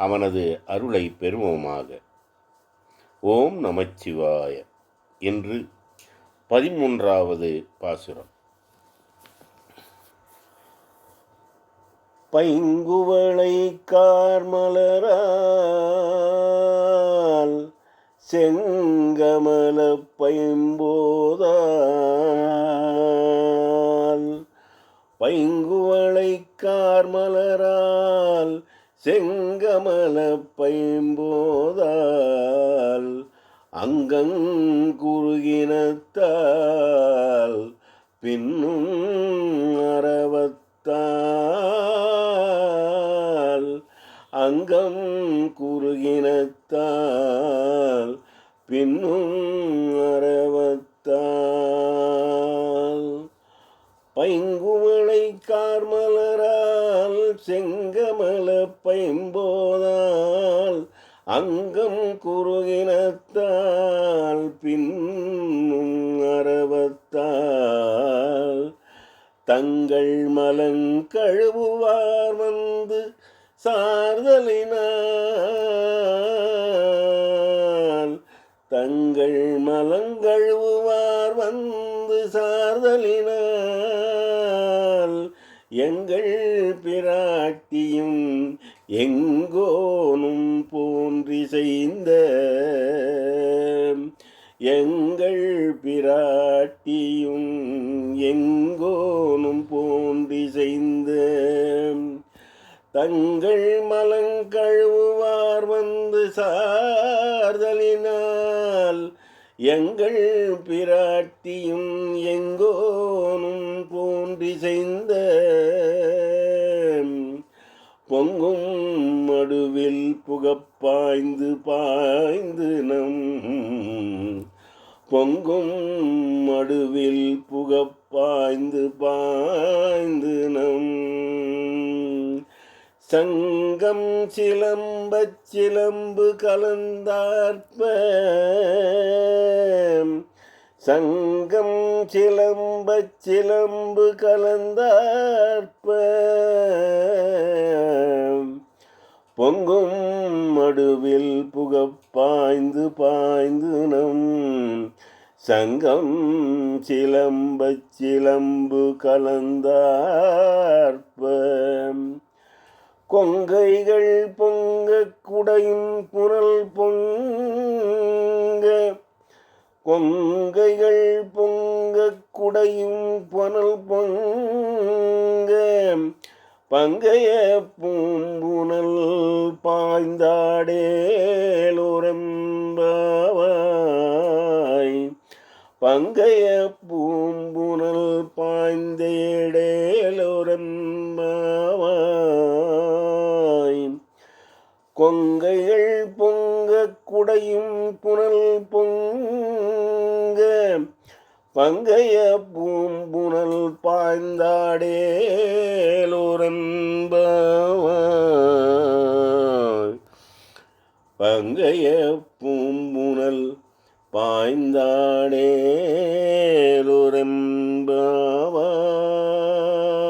அவனது அருளை பெறுவோமாக. ஓம் நமச்சிவாய என்று பதிமூன்றாவது பாசுரம். பைங்குவளை கார்மலரால் செங்கமல பைம்போதால் பைங்குவளை கார்மலரால் செங்கமல பைம்போதால் அங்கங்குருகினத்தால் பின்னும் பைம்போதால் அங்கம் குறுகினத்தால் பின்னும் அறவத்தால் தங்கள் மலங்கழுவுவார் வந்து சார்தலினால் தங்கள் மலங்கழுவுவார் வந்து சார்தலினால் எங்கள் பிராட்டியும் எங்கோனும் போன்றி செய்த எங்கள் பிராட்டியும் எங்கோனும் போன்றி செய்த தங்கள் மலங்கழுவார் வந்து சார்தலினார். எங்கள் பிராட்டியும் எங்கோனும் போன்றி செய்த பொங்கும் மடுவில் புகப்பாய்ந்து பாய்ந்து நம் பொங்கும் மடுவில் புகப்பாய்ந்து பாய்ந்து நம் சங்கம் சிலம்பச் சிலம்பு கலந்தார்ப்ப சங்கம் சிலம்பச் சிலம்பு கலந்தார்ப்ப பொங்கும் மடுவில் புகப்பாய்ந்து பாய்ந்து நம் சங்கம் சிலம்பச் சிலம்பு கலந்தார்ப்ப கொங்கைகள் பொங்க குடையும் புனல் பொங்க. கொங்கைகள் பொங்க குடையும் புனல் பொங்க. பங்கைய பூம்புனல் பாய்ந்தாடேலோரம்பாவாய். பங்கைய பூம்புனல் பாய்ந்தேடே குடையும் புனல் பொங்க பங்கைய பூம்புனல் பாய்ந்தாடேலோரம்பாவாய் பங்கைய பூம்புனல்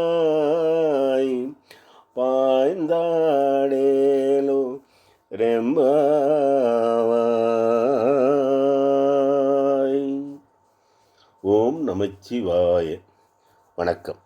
பாய்ந்தாடேலுரெம்பாவாய் பாய்ந்தாடேலோ ரெம்பாவாய். ஓம் நமச்சிவாய. வணக்கம்.